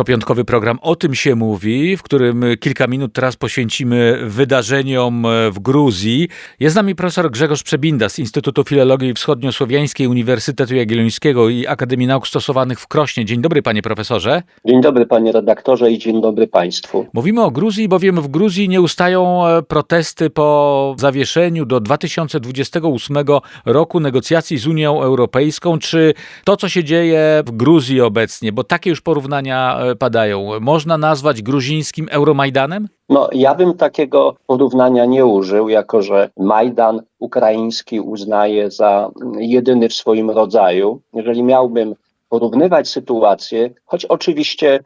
To piątkowy program O tym się mówi, w którym kilka minut teraz poświęcimy wydarzeniom w Gruzji. Jest z nami profesor Grzegorz Przebinda z Instytutu Filologii Wschodniosłowiańskiej Uniwersytetu Jagiellońskiego i Akademii Nauk Stosowanych w Krośnie. Dzień dobry panie profesorze. Dzień dobry panie redaktorze i dzień dobry państwu. Mówimy o Gruzji, bowiem w Gruzji nie ustają e, protesty po zawieszeniu do 2028 roku negocjacji z Unią Europejską. Czy to, co się dzieje w Gruzji obecnie, bo takie już porównania e, padają, można nazwać gruzińskim Euromajdanem? No, ja bym takiego porównania nie użył, jako że Majdan ukraiński uznaję za jedyny w swoim rodzaju. Jeżeli miałbym porównywać sytuację, choć oczywiście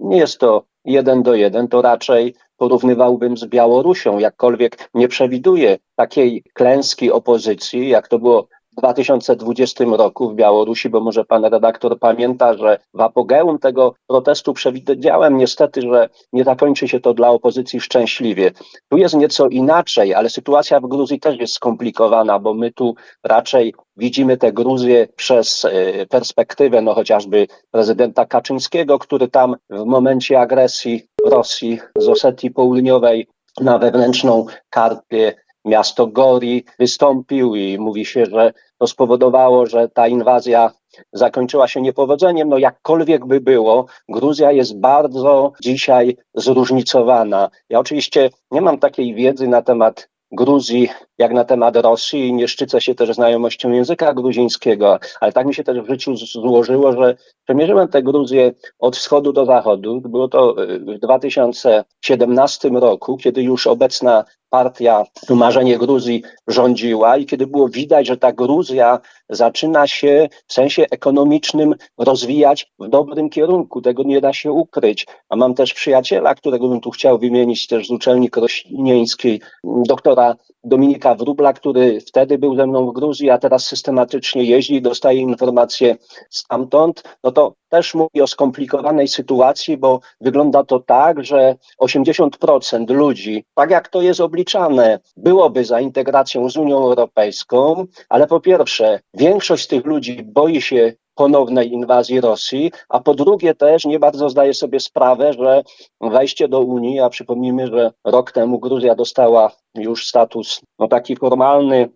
nie jest to jeden do jeden, to raczej porównywałbym z Białorusią, jakkolwiek nie przewiduję takiej klęski opozycji, jak to było 2020 roku w Białorusi, bo może pan redaktor pamięta, że w apogeum tego protestu przewidziałem niestety, że nie zakończy się to dla opozycji szczęśliwie. Tu jest nieco inaczej, ale sytuacja w Gruzji też jest skomplikowana, bo my tu raczej widzimy tę Gruzję przez e, perspektywę no chociażby prezydenta Kaczyńskiego, który tam w momencie agresji Rosji z Osetii Południowej na wewnętrzną kartę miasto Gori wystąpił i mówi się, że to spowodowało, że ta inwazja zakończyła się niepowodzeniem. No jakkolwiek by było, Gruzja jest bardzo dzisiaj zróżnicowana. Ja oczywiście nie mam takiej wiedzy na temat Gruzji jak na temat Rosji i nie szczycę się też znajomością języka gruzińskiego, ale tak mi się też w życiu złożyło, że przemierzyłem tę Gruzję od wschodu do zachodu. Było to w 2017 roku, kiedy już obecna partia Marzenie Gruzji rządziła i kiedy było widać, że ta Gruzja zaczyna się w sensie ekonomicznym rozwijać w dobrym kierunku. Tego nie da się ukryć. A mam też przyjaciela, którego bym tu chciał wymienić też z uczelni krośnieńskiej, doktora Dominika Wróbla, który wtedy był ze mną w Gruzji, a teraz systematycznie jeździ dostaje informacje stamtąd, no to też mówi o skomplikowanej sytuacji, bo wygląda to tak, że 80% ludzi, tak jak to jest obliczane, byłoby za integracją z Unią Europejską, ale po pierwsze, większość z tych ludzi boi się ponownej inwazji Rosji, a po drugie też nie bardzo zdaje sobie sprawę, że wejście do Unii, a przypomnijmy, że rok temu Gruzja dostała już status no, taki formalny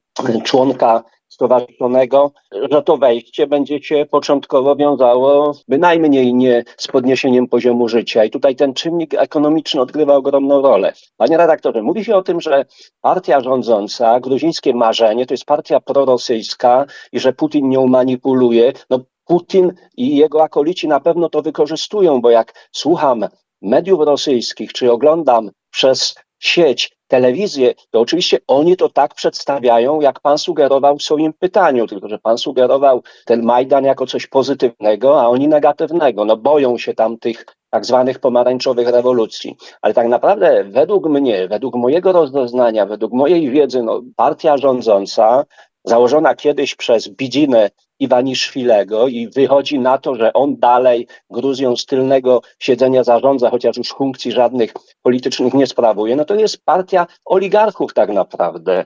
członka stowarzyszonego, że to wejście będzie się początkowo wiązało bynajmniej nie z podniesieniem poziomu życia. I tutaj ten czynnik ekonomiczny odgrywa ogromną rolę. Panie redaktorze, mówi się o tym, że partia rządząca, gruzińskie marzenie, to jest partia prorosyjska i że Putin nią manipuluje. No Putin i jego akolici na pewno to wykorzystują, bo jak słucham mediów rosyjskich, czy oglądam przez sieć telewizję, to oczywiście oni to tak przedstawiają, jak pan sugerował w swoim pytaniu, tylko że pan sugerował ten Majdan jako coś pozytywnego, a oni negatywnego. No boją się tam tych tak zwanych pomarańczowych rewolucji. Ale tak naprawdę według mnie, według mojego rozeznania, według mojej wiedzy, no, partia rządząca założona kiedyś przez Bidzinę Iwaniszwilego i wychodzi na to, że on dalej Gruzją z tylnego siedzenia zarządza, chociaż już funkcji żadnych politycznych nie sprawuje, no to jest partia oligarchów tak naprawdę.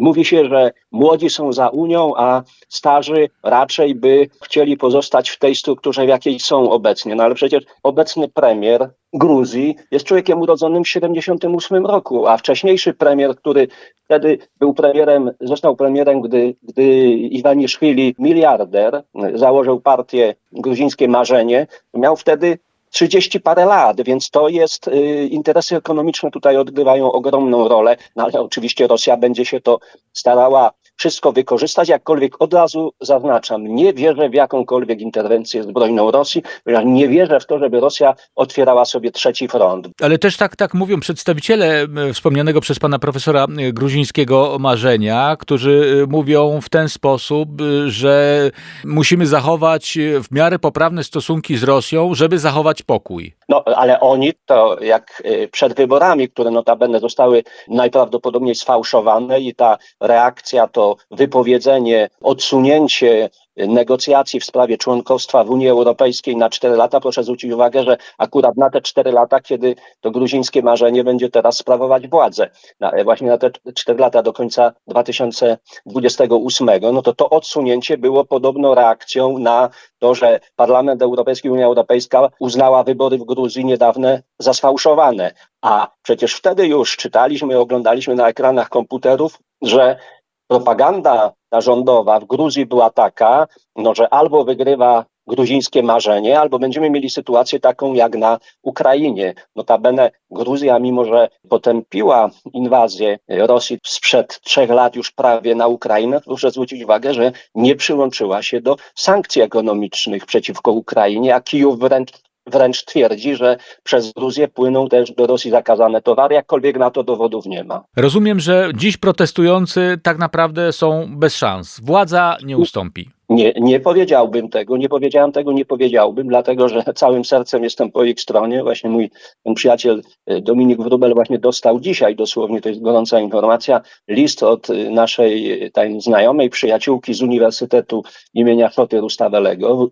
Mówi się, że młodzi są za Unią, a starzy raczej by chcieli pozostać w tej strukturze, w jakiej są obecnie. No ale przecież obecny premier Gruzji jest człowiekiem urodzonym w 78 roku, a wcześniejszy premier, który wtedy był premierem, został premierem, gdy, gdy Iwaniszwili, miliarder, założył partię Gruzińskie Marzenie, miał wtedy 30 parę lat, więc to jest, y, interesy ekonomiczne tutaj odgrywają ogromną rolę, no ale oczywiście Rosja będzie się to starała wszystko wykorzystać, jakkolwiek od razu zaznaczam, nie wierzę w jakąkolwiek interwencję zbrojną Rosji, ponieważ nie wierzę w to, żeby Rosja otwierała sobie trzeci front. Ale też tak, tak mówią przedstawiciele e, wspomnianego przez pana profesora e, gruzińskiego marzenia, którzy e, mówią w ten sposób, że musimy zachować w miarę poprawne stosunki z Rosją, żeby zachować pokój. No, ale oni to jak przed wyborami, które notabene zostały najprawdopodobniej sfałszowane i ta reakcja to wypowiedzenie, odsunięcie negocjacji w sprawie członkostwa w Unii Europejskiej na 4 lata, proszę zwrócić uwagę, że akurat na te 4 lata, kiedy to gruzińskie marzenie będzie teraz sprawować władzę, na, właśnie na te 4 lata do końca 2028, no to to odsunięcie było podobno reakcją na to, że Parlament Europejski, Unia Europejska uznała wybory w Gruzji niedawne za sfałszowane. A przecież wtedy już czytaliśmy, oglądaliśmy na ekranach komputerów, że propaganda rządowa w Gruzji była taka, no, że albo wygrywa gruzińskie marzenie, albo będziemy mieli sytuację taką jak na Ukrainie. Notabene Gruzja, mimo że potępiła inwazję Rosji sprzed trzech lat już prawie na Ukrainę, proszę zwrócić uwagę, że nie przyłączyła się do sankcji ekonomicznych przeciwko Ukrainie, a Kijów wręcz wręcz twierdzi, że przez Gruzję płyną też do Rosji zakazane towary, jakkolwiek na to dowodów nie ma. Rozumiem, że dziś protestujący tak naprawdę są bez szans. Władza nie ustąpi. Nie, nie powiedziałbym tego, nie powiedziałem tego, nie powiedziałbym, dlatego że całym sercem jestem po ich stronie. Właśnie mój przyjaciel y, Dominik Wrubel właśnie dostał dzisiaj, dosłownie to jest gorąca informacja, list od y, naszej y, tej znajomej przyjaciółki z Uniwersytetu imienia Floty Rustawelego w,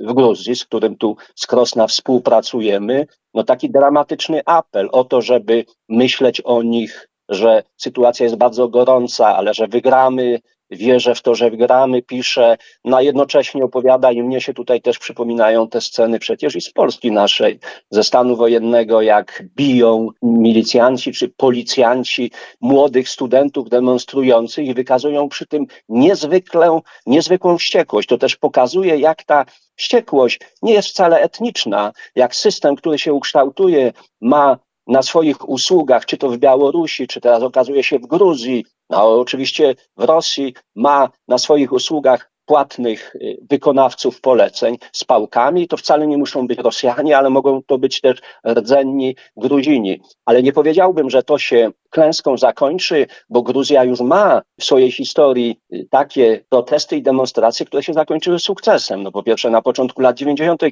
w Gruzji, z którym tu z Krosna współpracujemy. No taki dramatyczny apel o to, żeby myśleć o nich, że sytuacja jest bardzo gorąca, ale że wygramy, wierzę w to, że wygramy, pisze, no a jednocześnie opowiada i mnie się tutaj też przypominają te sceny przecież i z Polski naszej, ze stanu wojennego, jak biją milicjanci czy policjanci młodych studentów demonstrujących i wykazują przy tym niezwykłą, niezwykłą wściekłość. To też pokazuje, jak ta wściekłość nie jest wcale etniczna, jak system, który się ukształtuje, ma na swoich usługach, czy to w Białorusi, czy teraz okazuje się w Gruzji, no oczywiście w Rosji, ma na swoich usługach płatnych y, wykonawców poleceń z pałkami. To wcale nie muszą być Rosjanie, ale mogą to być też rdzenni Gruzini. Ale nie powiedziałbym, że to się klęską zakończy, bo Gruzja już ma w swojej historii y, takie protesty i demonstracje, które się zakończyły sukcesem. No po pierwsze na początku lat 90.,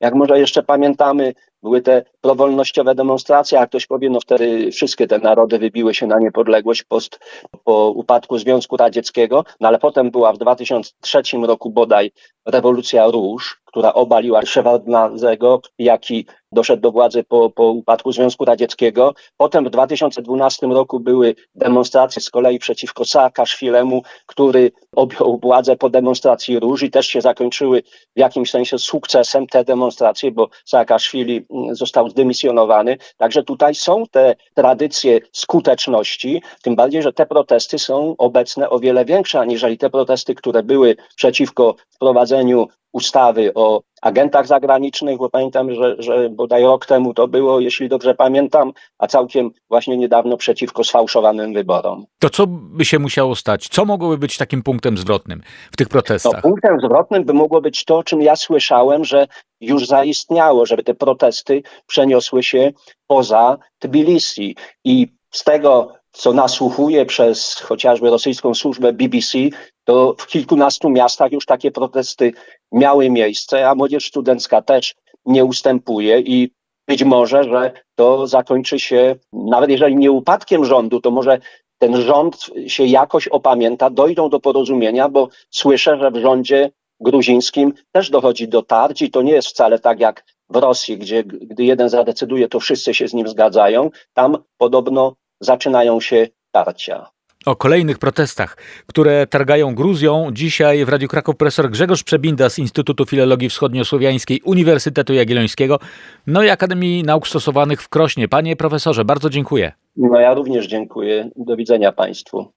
jak może jeszcze pamiętamy, były te prowolnościowe demonstracje, a ktoś powie, no wtedy wszystkie te narody wybiły się na niepodległość post, po upadku Związku Radzieckiego, no ale potem była w 2003 roku bodaj rewolucja róż, która obaliła Szewardnadzego, jaki doszedł do władzy po, po upadku Związku Radzieckiego. Potem w 2012 roku były demonstracje z kolei przeciwko Saakaszwilemu, który objął władzę po demonstracji róż i też się zakończyły w jakimś sensie sukcesem te demonstracje, bo Saakaszwili mm, został zdymisjonowany. Także tutaj są te tradycje skuteczności, tym bardziej, że te protesty są obecne o wiele większe, aniżeli te protesty, które były przeciwko wprowadzeniu ustawy o agentach zagranicznych, bo pamiętam, że, że bodaj rok temu to było, jeśli dobrze pamiętam, a całkiem właśnie niedawno przeciwko sfałszowanym wyborom. To co by się musiało stać? Co mogłoby być takim punktem zwrotnym w tych No, protestach? punktem zwrotnym by mogło być to, o czym ja słyszałem, że już zaistniało, żeby te protesty przeniosły się poza Tbilisi. I z tego, co nasłuchuje przez chociażby rosyjską służbę BBC, to w kilkunastu miastach już takie protesty miały miejsce, a młodzież studencka też nie ustępuje i być może, że to zakończy się, nawet jeżeli nie upadkiem rządu, to może ten rząd się jakoś opamięta, dojdą do porozumienia, bo słyszę, że w rządzie gruzińskim też dochodzi do tarć i to nie jest wcale tak jak w Rosji, gdzie gdy jeden zadecyduje, to wszyscy się z nim zgadzają. Tam podobno zaczynają się tarcia. O kolejnych protestach, które targają Gruzją. Dzisiaj w Radiu Kraków profesor Grzegorz Przebinda z Instytutu Filologii Wschodniosłowiańskiej Uniwersytetu Jagiellońskiego, no i Akademii Nauk Stosowanych w Krośnie. Panie profesorze, bardzo dziękuję. No ja również dziękuję. Do widzenia Państwu.